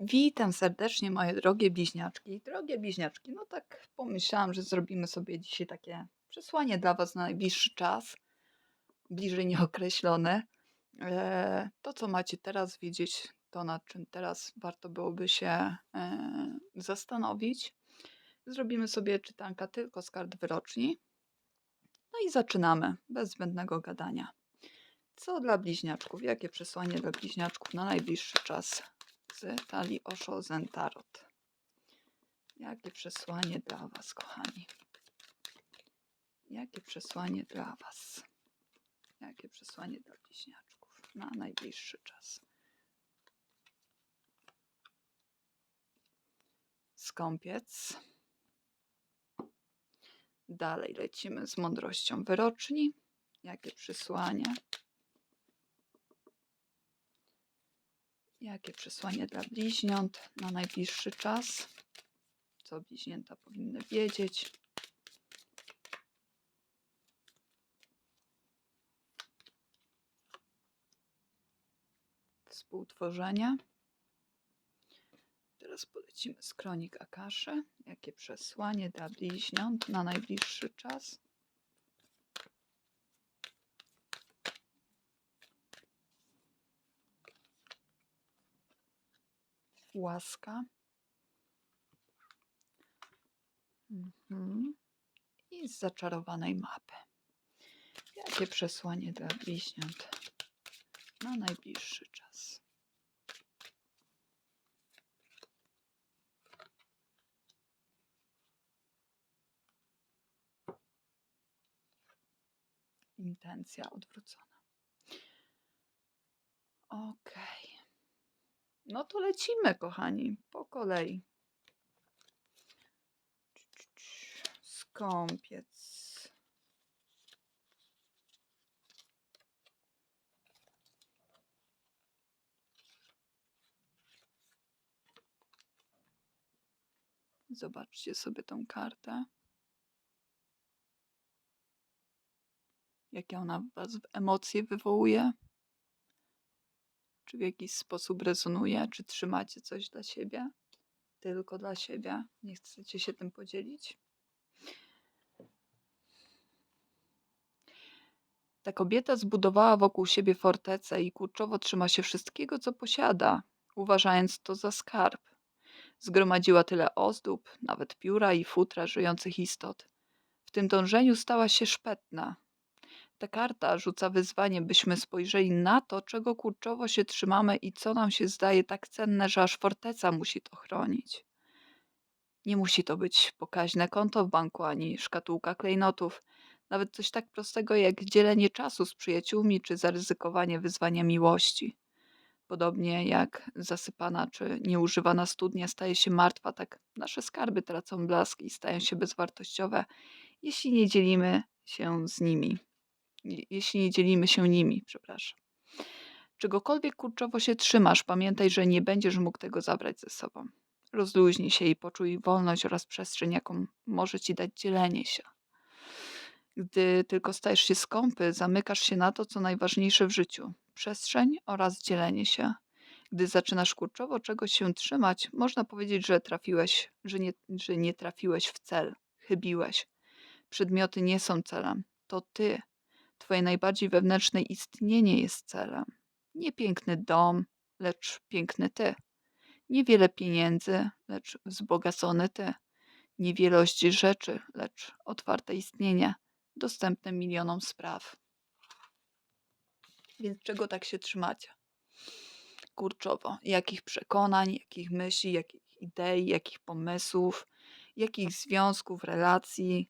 Witam serdecznie moje drogie bliźniaczki. Drogie bliźniaczki, no tak pomyślałam, że zrobimy sobie dzisiaj takie przesłanie dla Was na najbliższy czas, bliżej nieokreślone. Eee, to, co macie teraz wiedzieć, to nad czym teraz warto byłoby się e, zastanowić. Zrobimy sobie czytanka tylko z kart wyroczni. No i zaczynamy, bez zbędnego gadania. Co dla bliźniaczków? Jakie przesłanie dla bliźniaczków na najbliższy czas z talii Osho Zen Tarot? Jakie przesłanie dla Was, kochani? Jakie przesłanie dla Was? Jakie przesłanie dla bliźniaczków na najbliższy czas? Skąpiec. Dalej lecimy z mądrością wyroczni. Jakie przesłanie? Jakie przesłanie dla bliźniąt na najbliższy czas? Co bliźnięta powinny wiedzieć? Współtworzenie. Teraz polecimy z kronik. Jakie przesłanie dla bliźniąt na najbliższy czas? Łaska. Mhm. I z zaczarowanej mapy. Jakie przesłanie dla bliźniąt na najbliższy czas? Intencja odwrócona. Okej. No to lecimy, kochani, po kolei. Skąpiec. Zobaczcie sobie tą kartę. Jakie ona w Was emocje wywołuje? Czy w jakiś sposób rezonuje? Czy trzymacie coś dla siebie? Tylko dla siebie? Nie chcecie się tym podzielić? Ta kobieta zbudowała wokół siebie fortecę i kurczowo trzyma się wszystkiego, co posiada, uważając to za skarb. Zgromadziła tyle ozdób, nawet pióra i futra żyjących istot. W tym dążeniu stała się szpetna. Ta karta rzuca wyzwanie, byśmy spojrzeli na to, czego kurczowo się trzymamy i co nam się zdaje tak cenne, że aż forteca musi to chronić. Nie musi to być pokaźne konto w banku ani szkatułka klejnotów. Nawet coś tak prostego jak dzielenie czasu z przyjaciółmi czy zaryzykowanie wyzwania miłości. Podobnie jak zasypana czy nieużywana studnia staje się martwa, tak nasze skarby tracą blask i stają się bezwartościowe, jeśli nie dzielimy się z nimi. Je- Jeśli nie dzielimy się nimi, przepraszam. Czegokolwiek kurczowo się trzymasz, pamiętaj, że nie będziesz mógł tego zabrać ze sobą. Rozluźnij się i poczuj wolność oraz przestrzeń, jaką może ci dać dzielenie się. Gdy tylko stajesz się skąpy, zamykasz się na to, co najważniejsze w życiu przestrzeń oraz dzielenie się. Gdy zaczynasz kurczowo czegoś się trzymać, można powiedzieć, że trafiłeś, że nie, że nie trafiłeś w cel, chybiłeś. Przedmioty nie są celem, to ty. Twoje najbardziej wewnętrzne istnienie jest celem. Nie piękny dom, lecz piękny ty. Niewiele pieniędzy, lecz wzbogacony ty. Niewielość rzeczy, lecz otwarte istnienie, dostępne milionom spraw. Więc czego tak się trzymacie? Kurczowo. Jakich przekonań, jakich myśli, jakich idei, jakich pomysłów, jakich związków, relacji,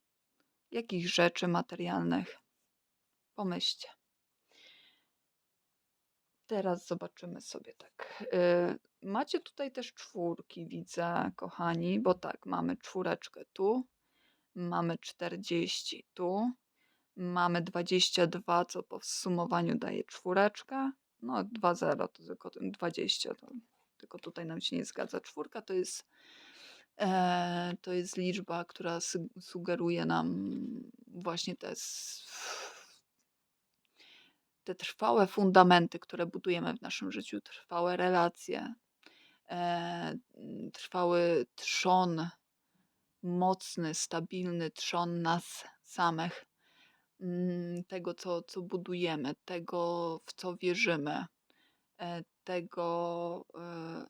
jakich rzeczy materialnych? Pomyślcie. Teraz zobaczymy sobie tak. y, Macie tutaj też czwórki, widzę, kochani, bo tak, mamy czwóreczkę tu, mamy 40 tu, mamy 22, co po zsumowaniu daje czwóreczka. No 2,0 to tylko ten 20, to tylko tutaj nam się nie zgadza. Czwórka to jest, e, to jest liczba, która sug- sugeruje nam właśnie te, te trwałe fundamenty, które budujemy w naszym życiu, trwałe relacje, e, mm, trwały trzon, mocny, stabilny trzon nas samych, mm, tego, co, co budujemy, tego, w co wierzymy, e, tego, e,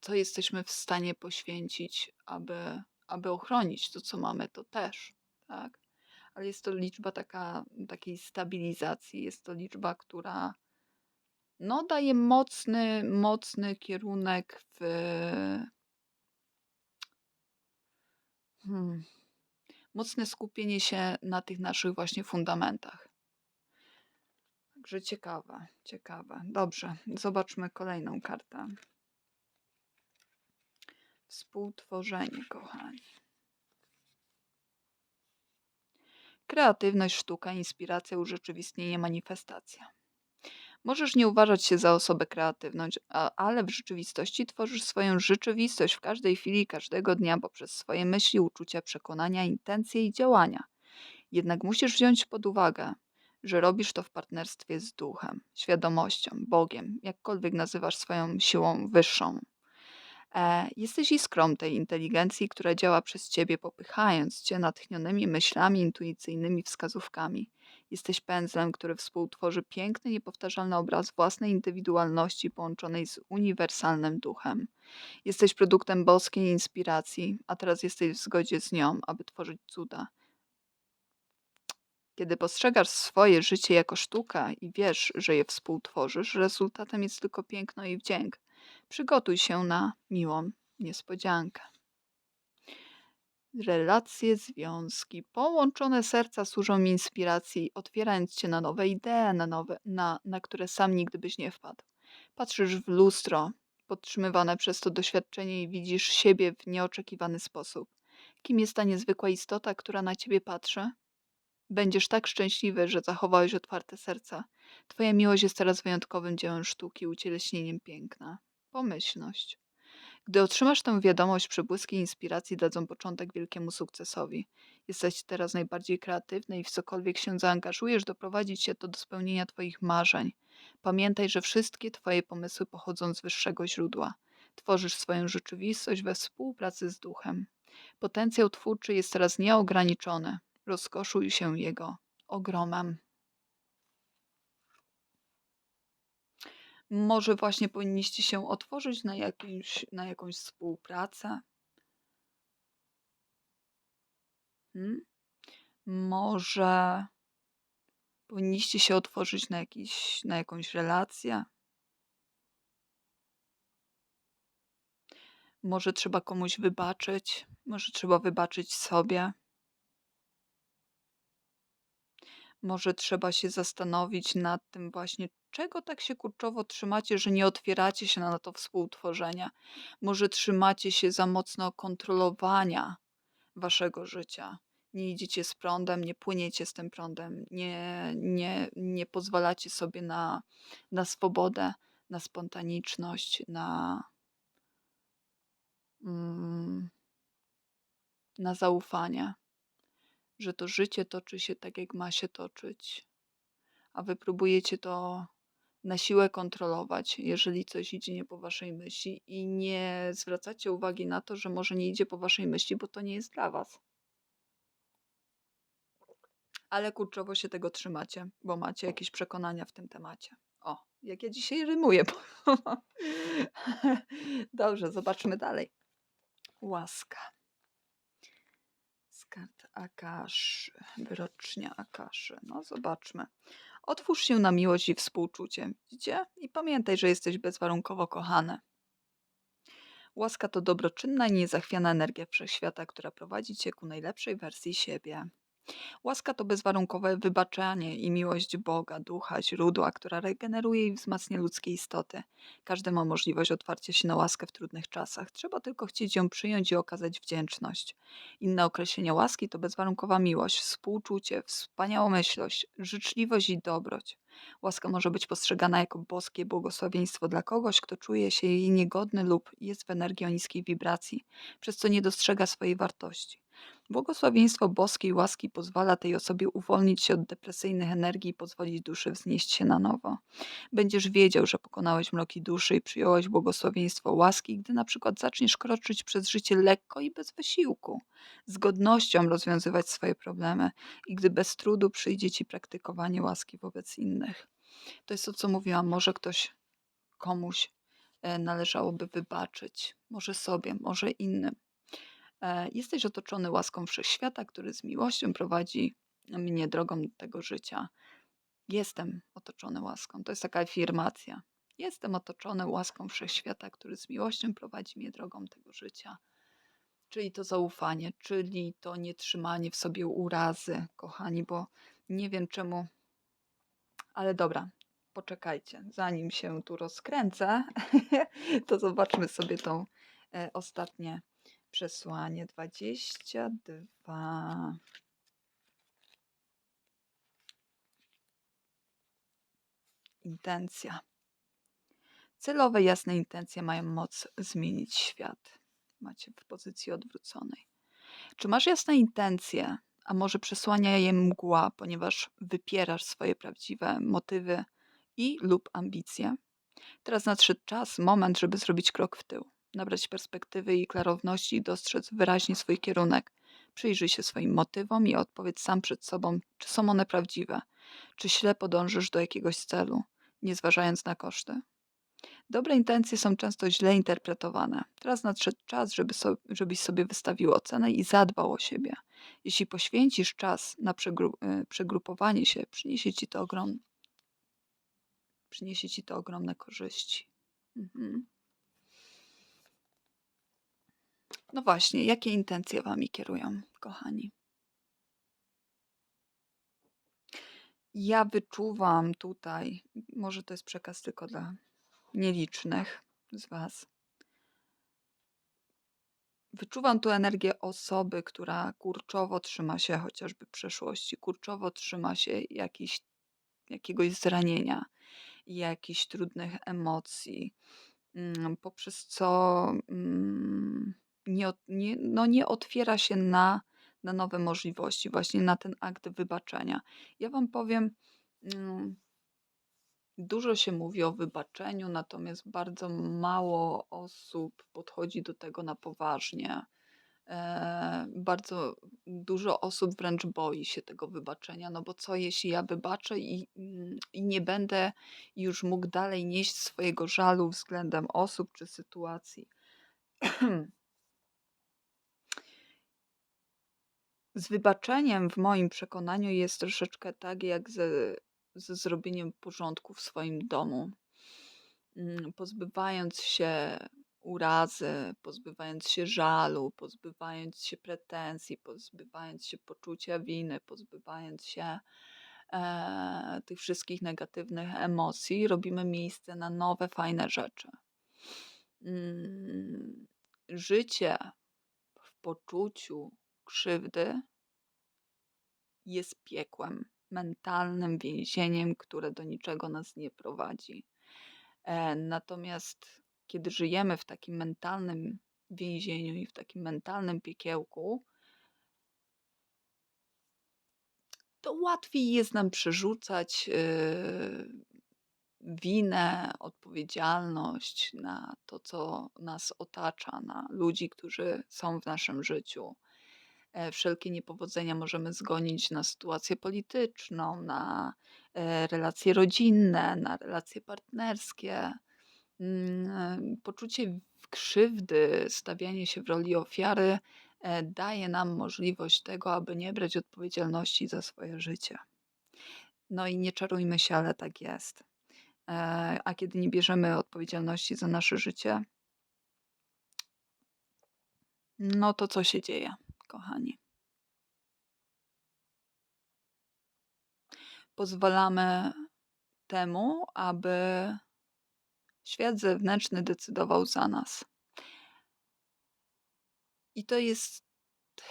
co jesteśmy w stanie poświęcić, aby, aby ochronić to, co mamy, to też, tak? Ale jest to liczba taka, takiej stabilizacji, jest to liczba, która no, daje mocny, mocny kierunek w, hmm, mocne skupienie się na tych naszych właśnie fundamentach. Także ciekawe, ciekawe. Dobrze, zobaczmy kolejną kartę. Współtworzenie, kochani. Kreatywność, sztuka, inspiracja, urzeczywistnienie, manifestacja. Możesz nie uważać się za osobę kreatywną, ale w rzeczywistości tworzysz swoją rzeczywistość w każdej chwili, każdego dnia poprzez swoje myśli, uczucia, przekonania, intencje i działania. Jednak musisz wziąć pod uwagę, że robisz to w partnerstwie z duchem, świadomością, Bogiem, jakkolwiek nazywasz swoją siłą wyższą. E, jesteś iskrą tej inteligencji, która działa przez ciebie, popychając cię natchnionymi myślami, intuicyjnymi wskazówkami. Jesteś pędzlem, który współtworzy piękny, niepowtarzalny obraz własnej indywidualności połączonej z uniwersalnym duchem. Jesteś produktem boskiej inspiracji, a teraz jesteś w zgodzie z nią, aby tworzyć cuda. Kiedy postrzegasz swoje życie jako sztuka i wiesz, że je współtworzysz, rezultatem jest tylko piękno i wdzięk. Przygotuj się na miłą niespodziankę. Relacje, związki, połączone serca służą mi inspiracji, otwierając cię na nowe idee, na, nowe, na, na które sam nigdy byś nie wpadł. Patrzysz w lustro, podtrzymywane przez to doświadczenie i widzisz siebie w nieoczekiwany sposób. Kim jest ta niezwykła istota, która na ciebie patrzy? Będziesz tak szczęśliwy, że zachowałeś otwarte serca. Twoja miłość jest teraz wyjątkowym dziełem sztuki, ucieleśnieniem piękna. Pomyślność. Gdy otrzymasz tę wiadomość, przebłyski inspiracji dadzą początek wielkiemu sukcesowi. Jesteś teraz najbardziej kreatywny i w cokolwiek się zaangażujesz, doprowadzić się to do spełnienia Twoich marzeń. Pamiętaj, że wszystkie Twoje pomysły pochodzą z wyższego źródła. Tworzysz swoją rzeczywistość we współpracy z duchem. Potencjał twórczy jest teraz nieograniczony. Rozkoszuj się jego ogromem. Może właśnie powinniście się otworzyć na, jakimś, na jakąś współpracę? Hmm? Może powinniście się otworzyć na, jakiś, na jakąś relację? Może trzeba komuś wybaczyć? Może trzeba wybaczyć sobie? Może trzeba się zastanowić nad tym właśnie, czego tak się kurczowo trzymacie, że nie otwieracie się na to współtworzenie. Może trzymacie się za mocno kontrolowania waszego życia. Nie idziecie z prądem, nie płyniecie z tym prądem, nie, nie, nie pozwalacie sobie na, na swobodę, na spontaniczność, na, mm, na zaufanie, że to życie toczy się tak, jak ma się toczyć, a wy próbujecie to na siłę kontrolować, jeżeli coś idzie nie po waszej myśli i nie zwracacie uwagi na to, że może nie idzie po waszej myśli, bo to nie jest dla was. Ale kurczowo się tego trzymacie, bo macie jakieś przekonania w tym temacie. O, jak ja dzisiaj rymuję. Dobrze, zobaczmy dalej. Łaska. Kart Akaszy. Wyrocznia Akaszy. No, zobaczmy. Otwórz się na miłość i współczucie. Widzicie? I pamiętaj, że jesteś bezwarunkowo kochany. Łaska to dobroczynna i niezachwiana energia wszechświata, która prowadzi cię ku najlepszej wersji siebie. Łaska to bezwarunkowe wybaczanie i miłość Boga, ducha, źródła, która regeneruje i wzmacnia ludzkie istoty. Każdy ma możliwość otwarcia się na łaskę w trudnych czasach. Trzeba tylko chcieć ją przyjąć i okazać wdzięczność. Inne określenie łaski to bezwarunkowa miłość, współczucie, wspaniałomyślność, życzliwość i dobroć. Łaska może być postrzegana jako boskie błogosławieństwo dla kogoś, kto czuje się jej niegodny lub jest w energii o niskiej wibracji, przez co nie dostrzega swojej wartości. Błogosławieństwo boskiej łaski pozwala tej osobie uwolnić się od depresyjnych energii i pozwolić duszy wznieść się na nowo. Będziesz wiedział, że pokonałeś mroki duszy i przyjąłeś błogosławieństwo łaski, gdy na przykład zaczniesz kroczyć przez życie lekko i bez wysiłku, z godnością rozwiązywać swoje problemy i gdy bez trudu przyjdzie ci praktykowanie łaski wobec innych. To jest to, co mówiłam. Może ktoś komuś e, należałoby wybaczyć, może sobie, może innym. E, Jesteś otoczony łaską wszechświata, który z miłością prowadzi mnie drogą tego życia. Jestem otoczony łaską. To jest taka afirmacja. Jestem otoczony łaską wszechświata, który z miłością prowadzi mnie drogą tego życia. Czyli to zaufanie, czyli to nie trzymanie w sobie urazy, kochani, bo nie wiem czemu. Ale dobra, poczekajcie, zanim się tu rozkręcę, to zobaczmy sobie tą e, ostatnie przesłanie 22. Intencja. Celowe, jasne intencje mają moc zmienić świat. Macie w pozycji odwróconej. Czy masz jasne intencje, a może przesłania je mgła, ponieważ wypierasz swoje prawdziwe motywy i lub ambicje? Teraz nadszedł czas, moment, żeby zrobić krok w tył, nabrać perspektywy i klarowności dostrzec wyraźnie swój kierunek. Przyjrzyj się swoim motywom i odpowiedz sam przed sobą, czy są one prawdziwe, czy ślepo dążysz do jakiegoś celu, nie zważając na koszty. Dobre intencje są często źle interpretowane. Teraz nadszedł czas, żeby so, żebyś sobie wystawił ocenę i zadbał o siebie. Jeśli poświęcisz czas na przegru- y, przegrupowanie się, przyniesie ci to, ogrom, przyniesie ci to ogromne korzyści. Mhm. No właśnie, jakie intencje wami kierują, kochani? Ja wyczuwam tutaj, może to jest przekaz tylko dla nielicznych z Was. Wyczuwam tu energię osoby, która kurczowo trzyma się chociażby przeszłości, kurczowo trzyma się jakiś, jakiegoś zranienia, jakichś trudnych emocji, mm, poprzez co mm, nie, nie, no nie otwiera się na, na nowe możliwości, właśnie na ten akt wybaczenia. Ja Wam powiem, mm, Dużo się mówi o wybaczeniu, natomiast bardzo mało osób podchodzi do tego na poważnie. E, bardzo dużo osób wręcz boi się tego wybaczenia, no bo co jeśli ja wybaczę i, mm, i nie będę już mógł dalej nieść swojego żalu względem osób czy sytuacji. Z wybaczeniem w moim przekonaniu jest troszeczkę tak jak ze, ze zrobieniem porządku w swoim domu. Mm, Pozbywając się urazy, pozbywając się żalu, pozbywając się pretensji, pozbywając się poczucia winy, pozbywając się e, tych wszystkich negatywnych emocji, robimy miejsce na nowe, fajne rzeczy. Mm, Życie w poczuciu krzywdy jest piekłem, mentalnym więzieniem, które do niczego nas nie prowadzi. E, Natomiast kiedy żyjemy w takim mentalnym więzieniu i w takim mentalnym piekiełku, to łatwiej jest nam przerzucać yy, winę, odpowiedzialność na to, co nas otacza, na ludzi, którzy są w naszym życiu. E, Wszelkie niepowodzenia możemy zgonić na sytuację polityczną, na e, relacje rodzinne, na relacje partnerskie. Mm, e, Poczucie krzywdy, stawianie się w roli ofiary daje nam możliwość tego, aby nie brać odpowiedzialności za swoje życie. No i nie czarujmy się, ale tak jest. A kiedy nie bierzemy odpowiedzialności za nasze życie, no to co się dzieje, kochani? Pozwalamy temu, aby świat zewnętrzny decydował za nas. I to jest,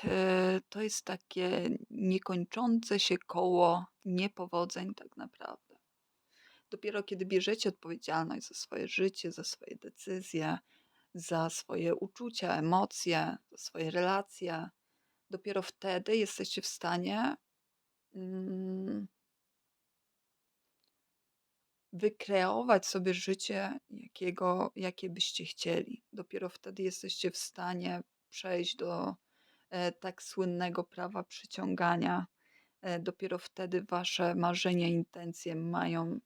e, to jest takie niekończące się koło niepowodzeń, tak naprawdę. Dopiero kiedy bierzecie odpowiedzialność za swoje życie, za swoje decyzje, za swoje uczucia, emocje, za swoje relacje, Dopiero wtedy jesteście w stanie mm, wykreować sobie życie, jakiego, jakie byście chcieli. Dopiero wtedy jesteście w stanie przejść do e, tak słynnego prawa przyciągania. E, dopiero wtedy wasze marzenia, intencje mają,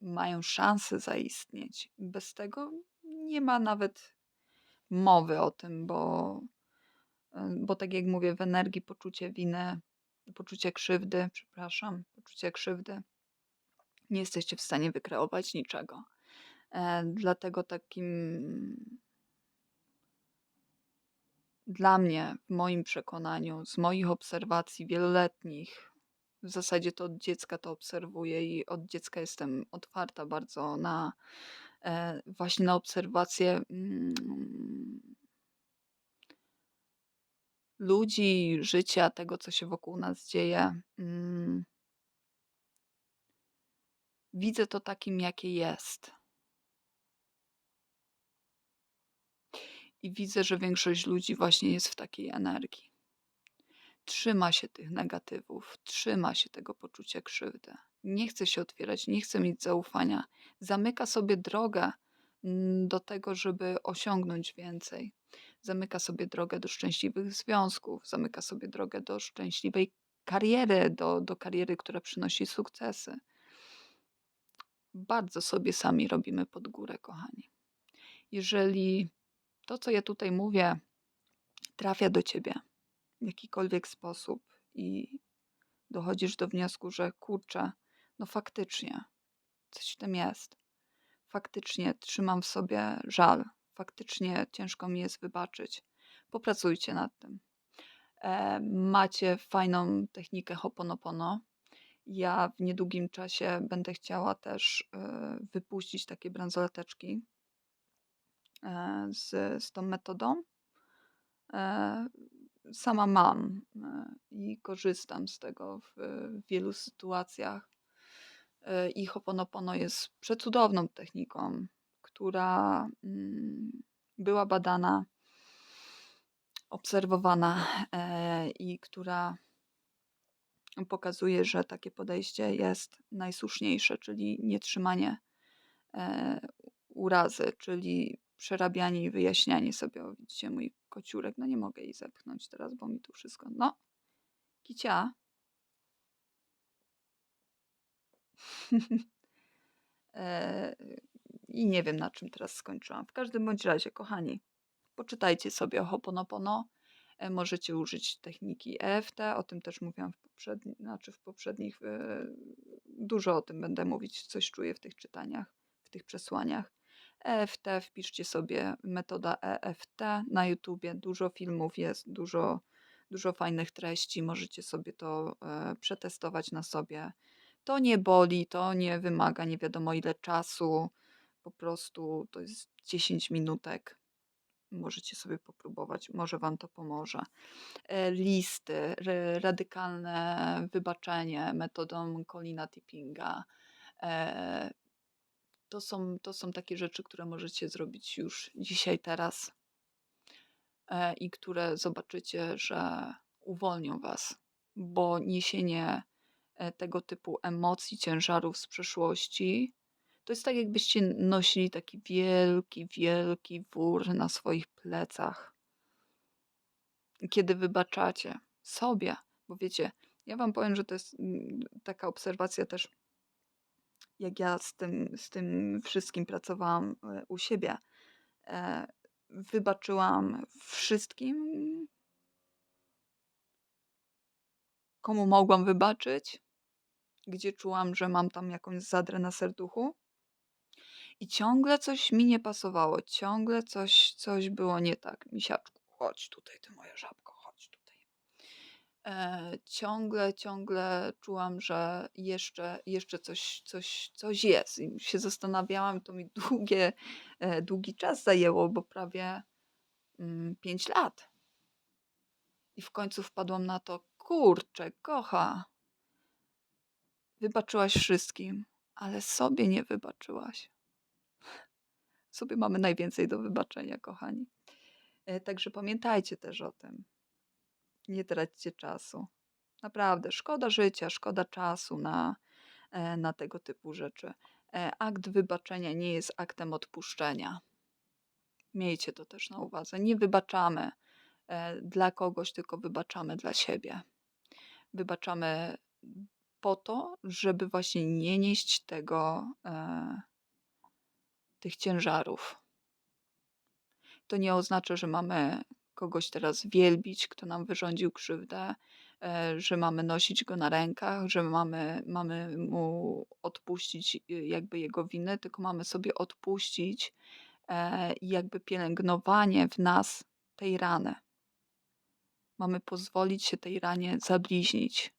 mają szansę zaistnieć. Bez tego nie ma nawet mowy o tym, bo, bo tak jak mówię, w energii poczucie winy, poczucie krzywdy, przepraszam, poczucie krzywdy, nie jesteście w stanie wykreować niczego. E, dlatego takim dla mnie, w moim przekonaniu, z moich obserwacji wieloletnich, w zasadzie to od dziecka to obserwuję i od dziecka jestem otwarta bardzo na e, właśnie na obserwacje mm, ludzi, życia, tego, co się wokół nas dzieje. Mm, widzę to takim, jakie jest. I widzę, że większość ludzi właśnie jest w takiej energii. Trzyma się tych negatywów, trzyma się tego poczucia krzywdy. Nie chce się otwierać, nie chce mieć zaufania. Zamyka sobie drogę mm, do tego, żeby osiągnąć więcej. Zamyka sobie drogę do szczęśliwych związków, zamyka sobie drogę do szczęśliwej kariery, do, do kariery, która przynosi sukcesy. Bardzo sobie sami robimy pod górę, kochani. Jeżeli to, co ja tutaj mówię, trafia do ciebie w jakikolwiek sposób i dochodzisz do wniosku, że kurczę, no faktycznie, coś w tym jest. Faktycznie trzymam w sobie żal. Faktycznie ciężko mi jest wybaczyć. Popracujcie nad tym. E, macie fajną technikę Hoponopono. Ja w niedługim czasie będę chciała też e, wypuścić takie bransoleteczki e, z, z tą metodą. E, sama mam e, i korzystam z tego w, w wielu sytuacjach. E, I Hoponopono jest przecudowną techniką, która mm, była badana, obserwowana e, i która pokazuje, że takie podejście jest najsłuszniejsze, czyli nietrzymanie e, urazy, czyli przerabianie i wyjaśnianie sobie. O, widzicie, mój kociurek, no nie mogę jej zepchnąć teraz, bo mi tu wszystko. No, kicia. I nie wiem, na czym teraz skończyłam. W każdym bądź razie, kochani, poczytajcie sobie o Hoponopono. E, Możecie użyć techniki EFT, o tym też mówiłam w, poprzedni, znaczy w poprzednich. e, Dużo o tym będę mówić, coś czuję w tych czytaniach, w tych przesłaniach. EFT, wpiszcie sobie metoda EFT na YouTubie. Dużo filmów jest, dużo, dużo fajnych treści. Możecie sobie to e, przetestować na sobie. To nie boli, to nie wymaga nie wiadomo ile czasu. Po prostu to jest 10 minutek. Możecie sobie popróbować, może Wam to pomoże. E, Listy, radykalne wybaczenie metodą Colina Tippinga. E, To są, to są takie rzeczy, które możecie zrobić już dzisiaj, teraz e, i które zobaczycie, że uwolnią Was, bo niesienie tego typu emocji, ciężarów z przeszłości to jest tak, jakbyście nosili taki wielki, wielki wór na swoich plecach. Kiedy wybaczacie sobie, bo wiecie, ja Wam powiem, że to jest mm, taka obserwacja też, jak ja z tym, z tym wszystkim pracowałam e, u siebie. E, Wybaczyłam wszystkim, komu mogłam wybaczyć, gdzie czułam, że mam tam jakąś zadrę na serduchu. I ciągle coś mi nie pasowało, ciągle coś, coś było nie tak. Misiaczku, chodź tutaj, ty moja żabko, chodź tutaj. E, ciągle, ciągle czułam, że jeszcze, jeszcze coś, coś, coś jest. I się zastanawiałam, to mi długie, e, długi czas zajęło, bo prawie mm, 5 lat. I w końcu wpadłam na to, kurczę, kocha, wybaczyłaś wszystkim, ale sobie nie wybaczyłaś. Sobie mamy najwięcej do wybaczenia, kochani. E, Także pamiętajcie też o tym. Nie traćcie czasu. Naprawdę, szkoda życia, szkoda czasu na, e, na tego typu rzeczy. E, akt wybaczenia nie jest aktem odpuszczenia. Miejcie to też na uwadze. Nie wybaczamy dla kogoś, tylko wybaczamy dla siebie. Wybaczamy po to, żeby właśnie nie nieść tego, e, tych ciężarów. To nie oznacza, że mamy kogoś teraz wielbić, kto nam wyrządził krzywdę, e, że mamy nosić go na rękach, że mamy, mamy mu odpuścić y, jakby jego winy, tylko mamy sobie odpuścić e, jakby pielęgnowanie w nas tej rany. Mamy pozwolić się tej ranie zabliźnić.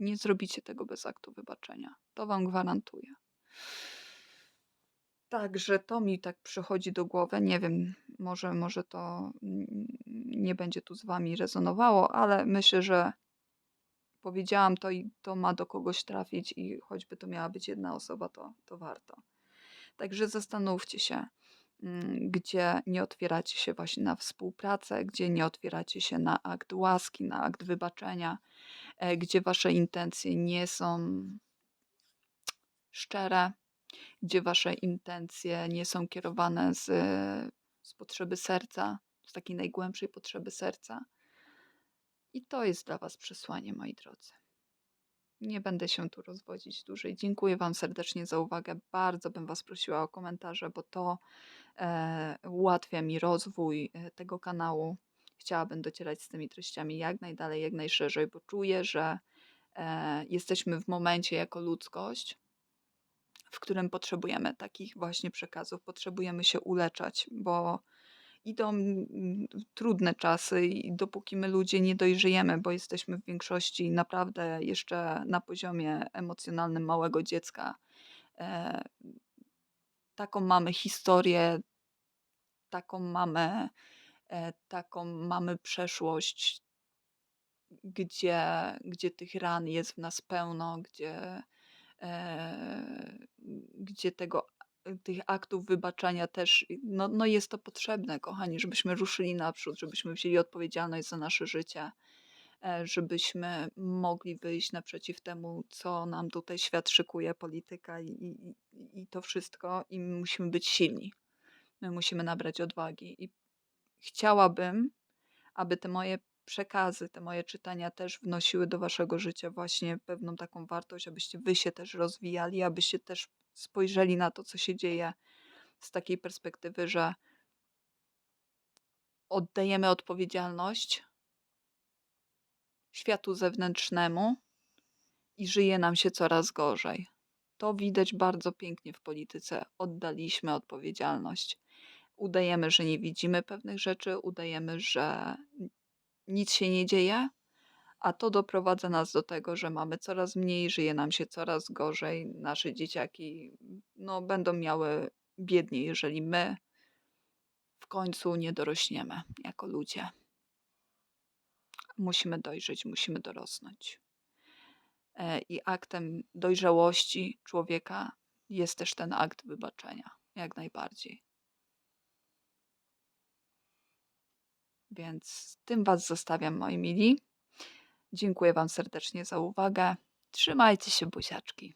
Nie zrobicie tego bez aktu wybaczenia. To wam gwarantuję. Także to mi tak przychodzi do głowy. Nie wiem, może, może to nie będzie tu z wami rezonowało, ale myślę, że powiedziałam to i to ma do kogoś trafić i choćby to miała być jedna osoba, to, to warto. Także zastanówcie się, mm, gdzie nie otwieracie się właśnie na współpracę, gdzie nie otwieracie się na akt łaski, na akt wybaczenia, e, gdzie wasze intencje nie są szczere, gdzie wasze intencje nie są kierowane z, z potrzeby serca, z takiej najgłębszej potrzeby serca. I to jest dla was przesłanie, moi drodzy. Nie będę się tu rozwodzić dłużej. Dziękuję Wam serdecznie za uwagę. Bardzo bym Was prosiła o komentarze, bo to e, ułatwia mi rozwój e, tego kanału. Chciałabym docierać z tymi treściami jak najdalej, jak najszerzej, bo czuję, że e, jesteśmy w momencie jako ludzkość, w którym potrzebujemy takich właśnie przekazów, potrzebujemy się uleczać, bo idą mm, trudne czasy i dopóki my ludzie nie dojrzejemy, bo jesteśmy w większości naprawdę jeszcze na poziomie emocjonalnym małego dziecka, e, taką mamy historię, taką mamy, e, taką mamy przeszłość, gdzie, gdzie tych ran jest w nas pełno, gdzie, gdzie tego tych aktów wybaczania też, no, no jest to potrzebne, kochani, żebyśmy ruszyli naprzód, żebyśmy wzięli odpowiedzialność za nasze życie, e, żebyśmy mogli wyjść naprzeciw temu, co nam tutaj świat szykuje, polityka i, i, i to wszystko, i my musimy być silni. My musimy nabrać odwagi. I chciałabym, aby te moje przekazy, te moje czytania też wnosiły do waszego życia właśnie pewną taką wartość, abyście wy się też rozwijali, abyście też spojrzeli na to, co się dzieje z takiej perspektywy, że oddajemy odpowiedzialność światu zewnętrznemu i żyje nam się coraz gorzej. To widać bardzo pięknie w polityce. Oddaliśmy odpowiedzialność. Udajemy, że nie widzimy pewnych rzeczy, udajemy, że nic się nie dzieje, a to doprowadza nas do tego, że mamy coraz mniej, żyje nam się coraz gorzej. Nasze dzieciaki no, będą miały biedniej, jeżeli my w końcu nie dorośniemy jako ludzie. Musimy dojrzeć, musimy dorosnąć. E, I aktem dojrzałości człowieka jest też ten akt wybaczenia, jak najbardziej. Więc z tym Was zostawiam, moi mili. Dziękuję Wam serdecznie za uwagę. Trzymajcie się, buziaczki.